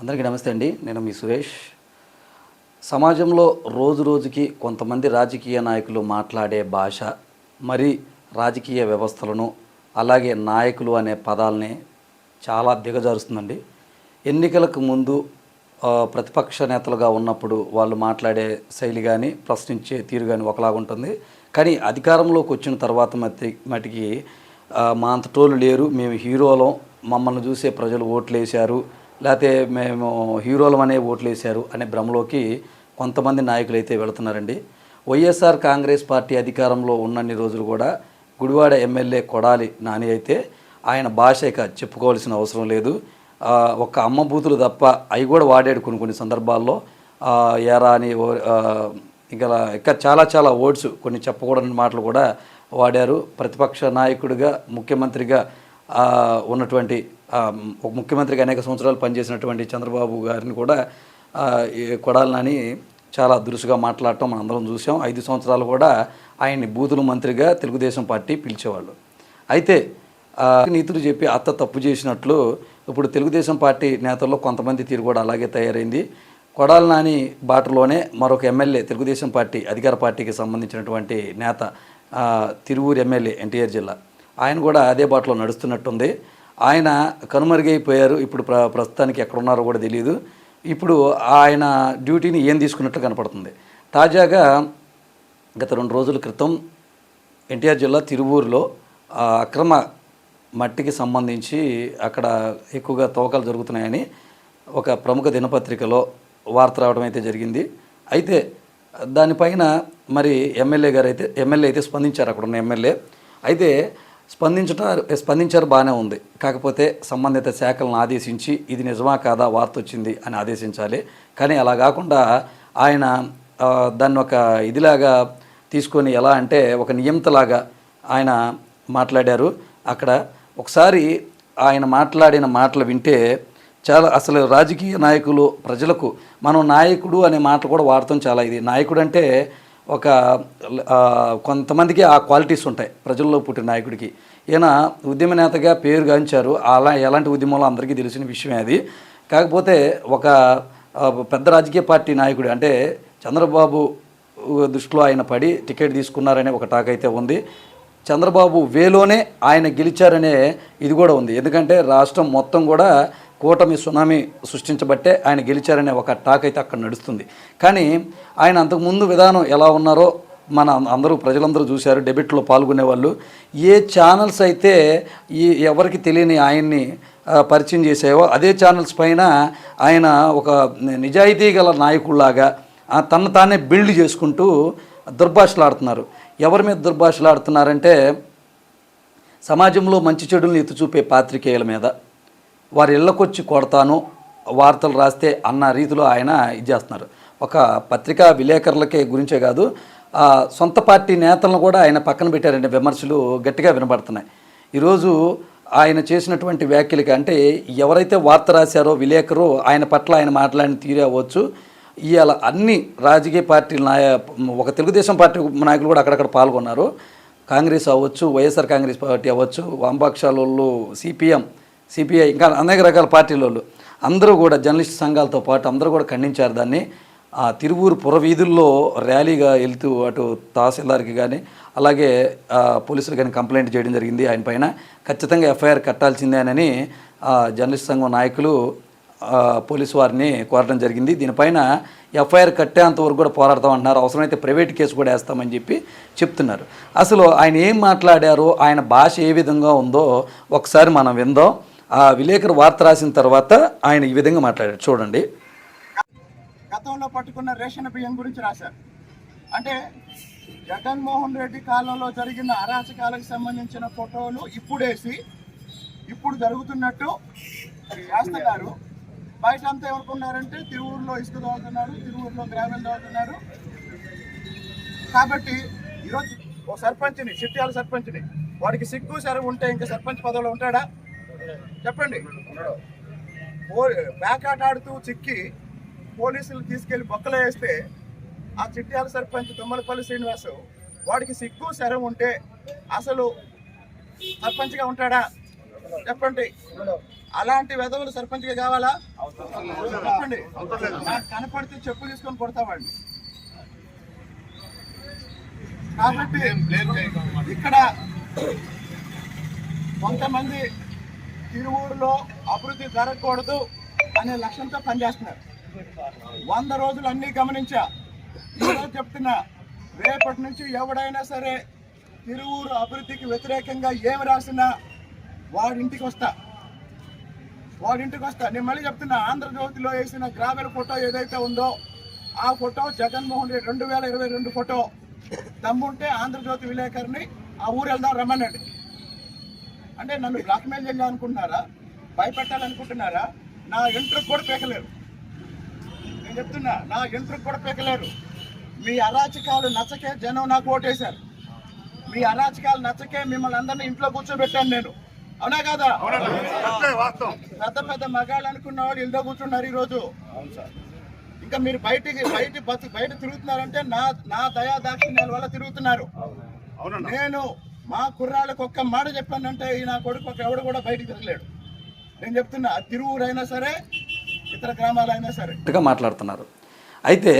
అందరికీ నమస్తే అండి. నేను మీ సురేష్. సమాజంలో రోజు రోజుకి కొంతమంది రాజకీయ నాయకులు మాట్లాడే భాష మరి రాజకీయ వ్యవస్థలను అలాగే నాయకులు అనే పదాలని చాలా దిగజారుస్తుందండి. ఎన్నికలకు ముందు ప్రతిపక్ష నేతలుగా ఉన్నప్పుడు వాళ్ళు మాట్లాడే శైలి కానీ ప్రశ్నించే తీరు కానీ ఒకలాగా ఉంటుంది. కానీ అధికారంలోకి వచ్చిన తర్వాత మట్టి మటుకి మా అంత టోలు లేరు. మేము హీరోలం. మమ్మల్ని చూసే ప్రజలు ఓట్లు వేశారు లేకపోతే మేము హీరోలు అనే ఓట్లు వేశారు అనే భ్రమలోకి కొంతమంది నాయకులు అయితే వెళుతున్నారండి. వైఎస్ఆర్ కాంగ్రెస్ పార్టీ అధికారంలో ఉన్నన్ని రోజులు కూడా గుడివాడ ఎమ్మెల్యే కొడాలి నాని అయితే ఆయన భాష ఇక చెప్పుకోవాల్సిన అవసరం లేదు. ఒక ఒక్క అమ్మ బూతులు తప్ప అవి కూడా వాడాడు కొన్ని కొన్ని సందర్భాల్లో. ఎరా అని ఓ- ఇంకా ఇంకా చాలా చాలా ఓట్స్ కొన్ని చెప్పకూడని మాటలు కూడా వాడారు. ప్రతిపక్ష నాయకుడిగా ముఖ్యమంత్రిగా ఉన్నటువంటి ఒక ముఖ్యమంత్రిగా అనేక సంవత్సరాలు పనిచేసినటువంటి చంద్రబాబు గారిని కూడా ఆ, కొడాలని చాలా దురుసుగా మాట్లాడటం మనం అందరం చూసాం. ఐదు సంవత్సరాలు కూడా ఆయన్ని బూతుల మంత్రిగా తెలుగుదేశం పార్టీ పిలిచేవాళ్ళు. అయితే నీతులు చెప్పి అత్త తప్పు చేసినట్లు ఇప్పుడు తెలుగుదేశం పార్టీ నేతల్లో కొంతమంది తీరు కూడా అలాగే తయారైంది. కొడాల నాని బాటలోనే మరొక ఎమ్మెల్యే తెలుగుదేశం పార్టీ అధికార పార్టీకి సంబంధించినటువంటి నేత తిరువూరు ఎమ్మెల్యే ఎన్టీఆర్ జిల్లా. ఆయన కూడా అదే బాటలో నడుస్తున్నట్టుంది. ఆయన కనుమరుగైపోయారు. ఇప్పుడు ప్ర ప్రస్తుతానికి ఎక్కడున్నారో కూడా తెలియదు ఇప్పుడు ఆయన డ్యూటీని ఏం తీసుకున్నట్లు కనపడుతుంది. తాజాగా గత రెండు రోజుల క్రితం ఎన్టీఆర్ జిల్లా తిరువూరులో అక్రమ మట్టికి సంబంధించి అక్కడ ఎక్కువగా తవ్వకాలు జరుగుతున్నాయని ఒక ప్రముఖ దినపత్రికలో వార్త రావడం అయితే జరిగింది. అయితే దానిపైన మరి ఎమ్మెల్యే గారు అయితే ఎమ్మెల్యే అయితే స్పందించారు అక్కడ ఉన్న ఎమ్మెల్యే. అయితే స్పందించటారు స్పందించారు బాగానే ఉంది. కాకపోతే సంబంధిత శాఖలను ఆదేశించి ఇది నిజమా కాదా వార్త వచ్చింది అని ఆదేశించాలి. కానీ అలా కాకుండా ఆయన దాన్ని ఒక ఇదిలాగా తీసుకొని ఎలా అంటే ఒక నియంతలాగా ఆయన మాట్లాడారు. అక్కడ ఒకసారి ఆయన మాట్లాడిన మాటలు వింటే చాలా అసలు రాజకీయ నాయకులు ప్రజలకు మనం నాయకుడు అనే మాట కూడా వాడతాం చాలా ఇది. నాయకుడు అంటే ఒక కొంతమందికి ఆ క్వాలిటీస్ ఉంటాయి ప్రజల్లో పుట్టిన నాయకుడికి. ఈయన ఉద్యమ నేతగా పేరు గాంచారు. అలా ఎలాంటి ఉద్యమంలో అందరికీ తెలిసిన విషయమే అది. కాకపోతే ఒక పెద్ద రాజకీయ పార్టీ నాయకుడు అంటే చంద్రబాబు దృష్టిలో ఆయన పడి టికెట్ తీసుకున్నారనే ఒక టాక్ అయితే ఉంది. చంద్రబాబు వేలోనే ఆయన గెలిచారనే ఇది కూడా ఉంది. ఎందుకంటే రాష్ట్రం మొత్తం కూడా కూటమి సునామీ సృష్టించబట్టే ఆయన గెలిచారనే ఒక టాక్ అయితే అక్కడ నడుస్తుంది. కానీ ఆయన అంతకుముందు విధానం ఎలా ఉన్నారో మన అందరూ ప్రజలందరూ చూశారు డెబిట్లో పాల్గొనే వాళ్ళు. ఏ ఛానల్స్ అయితే ఈ ఎవరికి తెలియని ఆయన్ని పరిచయం చేసేవో అదే ఛానల్స్ పైన ఆయన ఒక నిజాయితీ గల నాయకుల్లాగా తన తను తానే బిల్డ్ చేసుకుంటూ దుర్భాషలాడుతున్నారు. ఎవరి మీద దుర్భాషలాడుతున్నారంటే సమాజంలో మంచి చెడులను ఎత్తి చూపే పాత్రికేయుల మీద. వారి ఇళ్ళకొచ్చి కొడతాను వార్తలు రాస్తే అన్న రీతిలో ఆయన ఇది చేస్తున్నారు. ఒక పత్రికా విలేకరులకే గురించే కాదు ఆ, సొంత పార్టీ నేతలను కూడా ఆయన పక్కన పెట్టారండి విమర్శలు గట్టిగా వినబడుతున్నాయి. ఈరోజు ఆయన చేసినటువంటి వ్యాఖ్యలకి అంటే ఎవరైతే వార్త రాశారో విలేకరు ఆయన పట్ల ఆయన మాట్లాడిన తీరే అవ్వచ్చు. ఇవాళ అన్ని రాజకీయ పార్టీల నాయ ఒక తెలుగుదేశం పార్టీ నాయకులు కూడా అక్కడక్కడ పాల్గొన్నారు. కాంగ్రెస్ అవ్వచ్చు వైఎస్ఆర్ కాంగ్రెస్ పార్టీ అవ్వచ్చు వామపక్షాల సిపిఎం సిపిఐ ఇంకా అనేక రకాల పార్టీల వాళ్ళు అందరూ కూడా జర్నలిస్ట్ సంఘాలతో పాటు అందరూ కూడా ఖండించారు దాన్ని. ఆ తిరువూరు పురవీధుల్లో ర్యాలీగా వెళ్తూ అటు తహసీల్దార్కి కానీ అలాగే పోలీసులు కానీ కంప్లైంట్ చేయడం జరిగింది ఆయన పైన. ఖచ్చితంగా ఎఫ్ఐఆర్ కట్టాల్సిందేనని ఆ, జర్నలిస్ట్ సంఘం నాయకులు పోలీసు వారిని కోరడం జరిగింది. దీనిపైన ఎఫ్ఐఆర్ కట్టేంత వరకు కూడా పోరాడతాం అంటున్నారు. అవసరమైతే ప్రైవేట్ కేసు కూడా వేస్తామని చెప్పి చెప్తున్నారు. అసలు ఆయన ఏం మాట్లాడారో ఆయన భాష ఏ విధంగా ఉందో ఒకసారి మనం విందాం. ఆ విలేకరు వార్త రాసిన తర్వాత ఆయన ఈ విధంగా మాట్లాడారు చూడండి. గతంలో పట్టుకున్న రేషన్ బియ్యం గురించి రాశారు. అంటే జగన్మోహన్ రెడ్డి కాలంలో జరిగిన అరాచకాలకు సంబంధించిన ఫోటోలు ఇప్పుడేసి ఇప్పుడు జరుగుతున్నట్టు చేస్తున్నారు బయట అంతా ఎవరుకున్నారంటే తిరువూరులో ఇసుక తోలుతున్నారు తిరువూరులో గ్రామీణ తోలుతున్నారు కాబట్టి ఈరోజు ఓ సర్పంచ్ని చిట్యాల సర్పంచ్ని వాడికి సిగ్గు సరవు ఉంటే ఇంకా సర్పంచ్ పదవిలో ఉంటాడా? చెప్పండి. పో- బ్యాకాట్ ఆడుతూ చిక్కి పోలీసులు తీసుకెళ్ళి బొక్కలు వేస్తే ఆ చిట్యాల సర్పంచ్ తుమ్మలపల్లి శ్రీనివాసు వాడికి సిగ్గు శరం ఉంటే అసలు సర్పంచ్గా ఉంటాడా? చెప్పండి. అలాంటి వెధవులు సర్పంచ్గా కావాలా? చెప్పండి. నాకు కనపడితే చెప్పు తీసుకొని కొడతామండి. కాబట్టి ఇక్కడ కొంతమంది తిరువూరులో అభివృద్ధి జరగకూడదు అనే లక్ష్యంతో పనిచేస్తున్నారు. వంద రోజులు అన్నీ గమనించా. ఈరోజు చెప్తున్నా రేపటి నుంచి ఎవడైనా సరే తిరువూరు అభివృద్ధికి వ్యతిరేకంగా ఏమి రాసినా వాడింటికి వస్తా. వాడింటికి వస్తా. నేను మళ్ళీ చెప్తున్నా ఆంధ్రజ్యోతిలో వేసిన గ్రామీణ ఫోటో ఏదైతే ఉందో ఆ ఫోటో జగన్మోహన్ రెడ్డి రెండు వేల ఇరవై రెండు ఫోటో. దమ్ముంటే ఆంధ్రజ్యోతి విలేకరిని ఆ ఊరు వెళ్దాం రమ్మనండి. అంటే నన్ను బ్లాక్మెయిల్ చేయాలనుకుంటున్నారా? భయపెట్టాలనుకుంటున్నారా? నా ఇంట్రెస్ట్ కూడా పీకలేరు. నేను చెప్తున్నా నా ఇంట్రెస్ట్ కూడా పీకలేరు. మీ అరాచకాలు నచ్చకే జనం నాకు ఓటేశారు. మీ అరాచకాలు నచ్చకే మిమ్మల్ని అందరినీ ఇంట్లో కూర్చోబెట్టాను నేను. అవునా కాదా? పెద్ద పెద్ద మగాళ్ళు అనుకున్న వాళ్ళు ఇంట్లో కూర్చున్నారు ఈరోజు. ఇంకా మీరు బయటికి బయట బయట తిరుగుతున్నారంటే నా నా దయా దాక్షిణ్యాల వల్ల తిరుగుతున్నారు. నేను మా కుర్రాళ్ళకి ఒక్క మాట చెప్పానంటే ఈ నా కొడుకు ఒక ఎవడు కూడా బయటికి తిరగలేడు. నేను చెప్తున్నా అది తిరువురైనా సరే ఇతర గ్రామాలైనా సరే. ఇటుగా మాట్లాడుతున్నారు. అయితే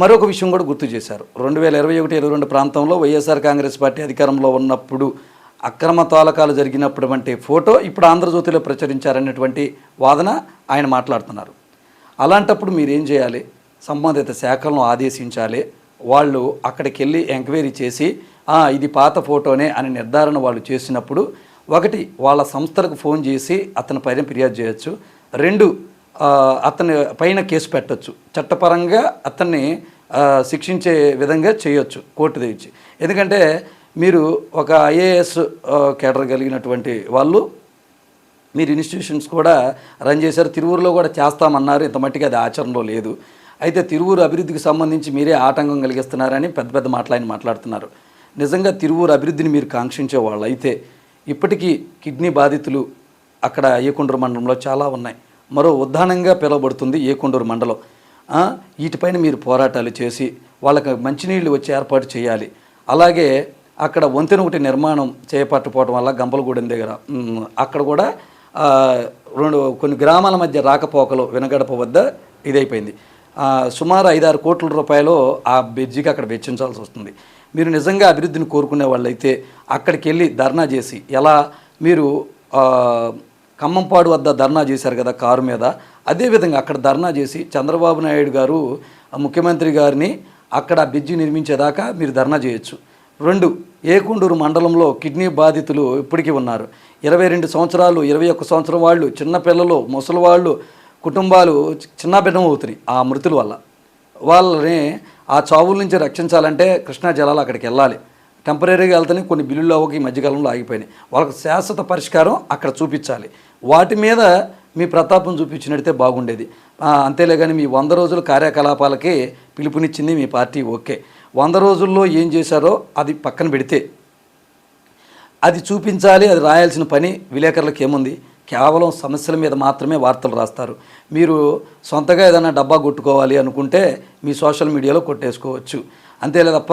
మరొక విషయం కూడా గుర్తు చేశారు. రెండు వేల ఇరవై ఒకటి ఇరవై రెండు ప్రాంతంలో వైఎస్ఆర్ కాంగ్రెస్ పార్టీ అధికారంలో ఉన్నప్పుడు అక్రమ తాలకాలు జరిగినప్పుడు వంటి ఫోటో ఇప్పుడు ఆంధ్రజ్యోతిలో ప్రచురించారనేటువంటి వాదన ఆయన మాట్లాడుతున్నారు. అలాంటప్పుడు మీరేం చేయాలి? సంబంధిత శాఖలను ఆదేశించాలి. వాళ్ళు అక్కడికి వెళ్ళి ఎంక్వైరీ చేసి ఇది పాత ఫోటోనే అని నిర్ధారణ వాళ్ళు చేసినప్పుడు ఒకటి వాళ్ళ సంస్థలకు ఫోన్ చేసి అతని పైన ఫిర్యాదు చేయొచ్చు. రెండు అతని పైన కేసు పెట్టొచ్చు. చట్టపరంగా అతన్ని శిక్షించే విధంగా చేయొచ్చు కోర్టు తెచ్చి ఎందుకంటే మీరు ఒక ఐఏఎస్ కేడర్ కలిగినటువంటి వాళ్ళు మీరు ఇన్స్టిట్యూషన్స్ కూడా రన్ చేశారు. తిరువురులో కూడా చేస్తామన్నారు. ఇంత మట్టికి అది ఆచరణలో లేదు. అయితే తిరువూరు అభివృద్ధికి సంబంధించి మీరే ఆటంకం కలిగిస్తున్నారని పెద్ద పెద్ద మాటలు మాట్లాడుతున్నారు. నిజంగా తిరువూరు అభివృద్ధిని మీరు కాంక్షించే వాళ్ళు అయితే ఇప్పటికీ కిడ్నీ బాధితులు అక్కడ ఏకొండూరు మండలంలో చాలా ఉన్నాయి. మరో ఉద్దానంగా పిలువబడుతుంది ఏకొండూరు మండలం. వీటిపైన మీరు పోరాటాలు చేసి వాళ్ళకి మంచినీళ్ళు వచ్చి ఏర్పాటు చేయాలి. అలాగే అక్కడ వంతెన ఒకటి నిర్మాణం చేపట్టుకోవడం వల్ల గంపలగూడెం దగ్గర అక్కడ కూడా రెండు కొన్ని గ్రామాల మధ్య రాకపోకలు వెనగడప వద్ద ఇదైపోయింది. సుమారు ఐదారు కోట్ల రూపాయలు ఆ బ్రిడ్జికి అక్కడ వెచ్చించాల్సి వస్తుంది. మీరు నిజంగా అభివృద్ధిని కోరుకునే వాళ్ళైతే అక్కడికి వెళ్ళి ధర్నా చేసి ఎలా మీరు ఖమ్మంపాడు వద్ద ధర్నా చేశారు కదా కారు మీద అదేవిధంగా అక్కడ ధర్నా చేసి చంద్రబాబు నాయుడు గారు ముఖ్యమంత్రి గారిని అక్కడ బ్రిడ్జి నిర్మించేదాకా మీరు ధర్నా చేయొచ్చు. రెండు ఏకుండూరు మండలంలో కిడ్నీ బాధితులు ఇప్పటికీ ఉన్నారు. ఇరవై రెండు సంవత్సరాలు ఇరవై ఒక్క సంవత్సరం వాళ్ళు చిన్నపిల్లలు ముసలి వాళ్ళు కుటుంబాలు చిన్నభిన్నం అవుతున్నాయి ఆ మృతుల వల్ల. వాళ్ళని ఆ చావుల నుంచి రక్షించాలంటే కృష్ణా జలాలు అక్కడికి వెళ్ళాలి. టెంపరీగా వెళ్తేనే కొన్ని బిల్లులు అవ్వక ఈ మధ్యకాలంలో ఆగిపోయినాయి. వాళ్ళకి శాశ్వత పరిష్కారం అక్కడ చూపించాలి. వాటి మీద మీ ప్రతాపం చూపించినట్టే బాగుండేది. అంతేలే కానీ మీ వంద రోజుల కార్యకలాపాలకి పిలుపునిచ్చింది మీ పార్టీ ఓకే. వంద రోజుల్లో ఏం చేశారో అది పక్కన పెడితే. అది చూపించాలి అది రాయాల్సిన పని విలేకరులకు ఏముంది? కేవలం సమస్యల మీద మాత్రమే వార్తలు రాస్తారు. మీరు సొంతగా ఏదైనా డబ్బా కొట్టుకోవాలి అనుకుంటే మీ సోషల్ మీడియాలో కొట్టేసుకోవచ్చు. అంతేలే తప్ప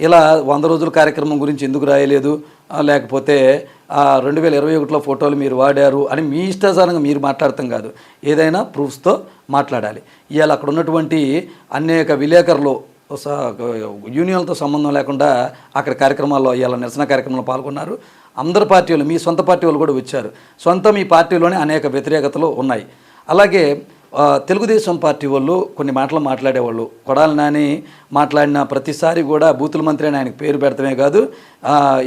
ఇలా వంద రోజుల కార్యక్రమం గురించి ఎందుకు రాయలేదు? లేకపోతే రెండు వేల ఇరవై ఒకటిలో ఫోటోలు మీరు వాడారు అని మీ ఇష్టాసారంగా మీరు మాట్లాడటం కాదు. ఏదైనా ప్రూఫ్స్తో మాట్లాడాలి. ఇవాళ అక్కడ ఉన్నటువంటి అనేక విలేకరులు స- యూనియన్లతో సంబంధం లేకుండా అక్కడ కార్యక్రమాల్లో ఇవాళ నిరసన కార్యక్రమంలో పాల్గొన్నారు. అందరు పార్టీ వాళ్ళు మీ సొంత పార్టీ వాళ్ళు కూడా వచ్చారు. సొంత మీ పార్టీలోనే అనేక వ్యతిరేకతలు ఉన్నాయి. అలాగే తెలుగుదేశం పార్టీ వాళ్ళు కొన్ని మాటలు మాట్లాడేవాళ్ళు. కొడాలి నాని మాట్లాడిన ప్రతిసారి కూడా బూతుల మంత్రి అని ఆయనకు పేరు పెడతమే కాదు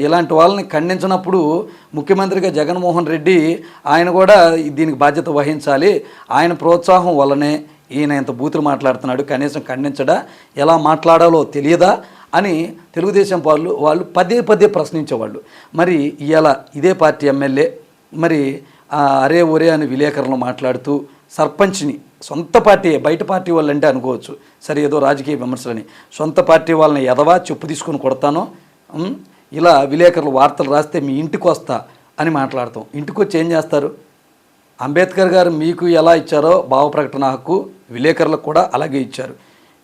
ఇలాంటి వాళ్ళని ఖండించినప్పుడు ముఖ్యమంత్రిగా జగన్మోహన్ రెడ్డి ఆయన కూడా దీనికి బాధ్యత వహించాలి. ఆయన ప్రోత్సాహం వల్లనే ఈయన ఇంత బూతులు మాట్లాడుతున్నాడు. కనీసం ఖండించడా? ఎలా మాట్లాడాలో తెలియదా? అని తెలుగుదేశం వాళ్ళు వాళ్ళు పదే పదే ప్రశ్నించేవాళ్ళు. మరి ఇలా ఇదే పార్టీ ఎమ్మెల్యే మరి అరే ఒరే అని విలేకరులు మాట్లాడుతూ సర్పంచ్ని సొంత పార్టీ బయట పార్టీ వాళ్ళు అంటే అనుకోవచ్చు. సరే ఏదో రాజకీయ విమర్శలని. సొంత పార్టీ వాళ్ళని ఎదవా చెప్పు తీసుకొని కొడతాను ఇలా విలేకరులు వార్తలు రాస్తే మీ ఇంటికి వస్తా అని మాట్లాడతాం. ఇంటికి వచ్చి ఏం చేస్తారు? అంబేద్కర్ గారు మీకు ఎలా ఇచ్చారో భావ ప్రకటన హక్కు విలేకరులకు కూడా అలాగే ఇచ్చారు.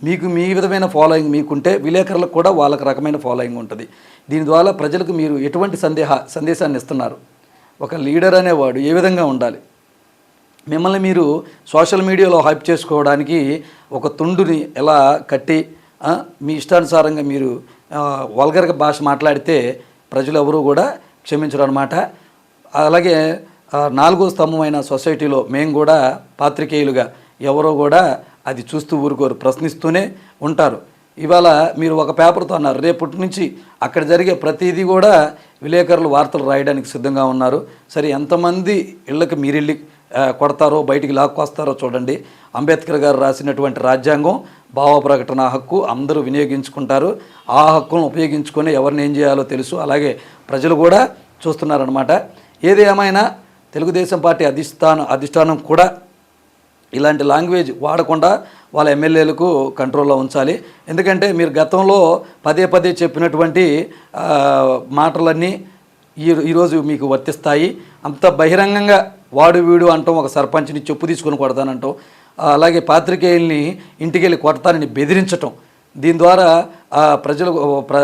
మీకు మీ విధమైన ఫాలోయింగ్ మీకుంటే విలేకరులకు కూడా వాళ్ళకి రకమైన ఫాలోయింగ్ ఉంటుంది. దీని ద్వారా ప్రజలకు మీరు ఎటువంటి సందేహ సందేశాన్ని ఇస్తున్నారు? ఒక లీడర్ అనేవాడు ఏ విధంగా ఉండాలి? మిమ్మల్ని మీరు సోషల్ మీడియాలో హైప్ చేసుకోవడానికి ఒక తుండుని ఎలా కట్టి మీ ఇష్టానుసారంగా మీరు వల్గర్గా భాష మాట్లాడితే ప్రజలు ఎవరూ కూడా క్షమించరు అనమాట అలాగే నాలుగో స్తంభమైన సొసైటీలో మేము కూడా పాత్రికేయులుగా ఎవరో కూడా అది చూస్తూ ఊరుకోరు ప్రశ్నిస్తూనే ఉంటారు. ఇవాళ మీరు ఒక పేపర్తో అన్నారు రేపటి నుంచి అక్కడ జరిగే ప్రతిదీ కూడా విలేకరులు వార్తలు రాయడానికి సిద్ధంగా ఉన్నారు. సరే ఎంతమంది ఇళ్ళకి మీరెళ్ళి కొడతారో బయటికి లాక్కొస్తారో చూడండి. అంబేద్కర్ గారు రాసినటువంటి రాజ్యాంగం భావ ప్రకటన హక్కు అందరూ వినియోగించుకుంటారు. ఆ హక్కును ఉపయోగించుకొని ఎవరిని ఏం చేయాలో తెలుసు. అలాగే ప్రజలు కూడా చూస్తున్నారనమాట ఏది ఏమైనా తెలుగుదేశం పార్టీ అధిష్టానం అధిష్టానం కూడా ఇలాంటి లాంగ్వేజ్ వాడకుండా వాళ్ళ ఎమ్మెల్యేలకు కంట్రోల్లో ఉంచాలి. ఎందుకంటే మీరు గతంలో పదే పదే చెప్పినటువంటి మాటలన్నీ ఈ ఈరోజు మీకు వర్తిస్తాయి. అంత బహిరంగంగా వాడు వీడు అంటాం ఒక సర్పంచ్ని చెప్పు తీసుకొని కొడతానంటాం. అలాగే పాత్రికేయుల్ని ఇంటికి వెళ్ళి కొడతానని బెదిరించటం. దీని ద్వారా ప్రజలు ప్ర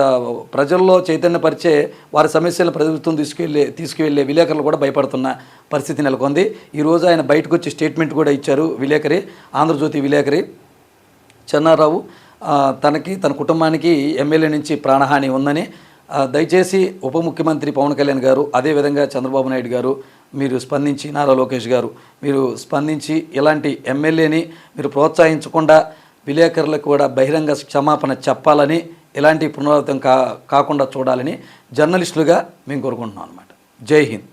ప్రజల్లో చైతన్యపరిచే వారి సమస్యలను ప్రభుత్వం తీసుకెళ్ళే తీసుకువెళ్ళే విలేకరులు కూడా భయపడుతున్న పరిస్థితి నెలకొంది. ఈరోజు ఆయన బయటకు వచ్చి స్టేట్మెంట్ కూడా ఇచ్చారు విలేకరి ఆంధ్రజ్యోతి విలేకరి. చెన్నారావు తనకి తన కుటుంబానికి ఎమ్మెల్యే నుంచి ప్రాణహాని ఉందని దయచేసి ఉప ముఖ్యమంత్రి పవన్ కళ్యాణ్ గారు అదేవిధంగా చంద్రబాబు నాయుడు గారు మీరు స్పందించి నారా లోకేష్ గారు మీరు స్పందించి ఇలాంటి ఎమ్మెల్యేని మీరు ప్రోత్సహించకుండా విలేకరులకు కూడా బహిరంగ క్షమాపణ చెప్పాలని ఇలాంటి పునరావృతం కా కాకుండా చూడాలని జర్నలిస్టులుగా మేము కోరుకుంటున్నాం అనమాట జై హింద్.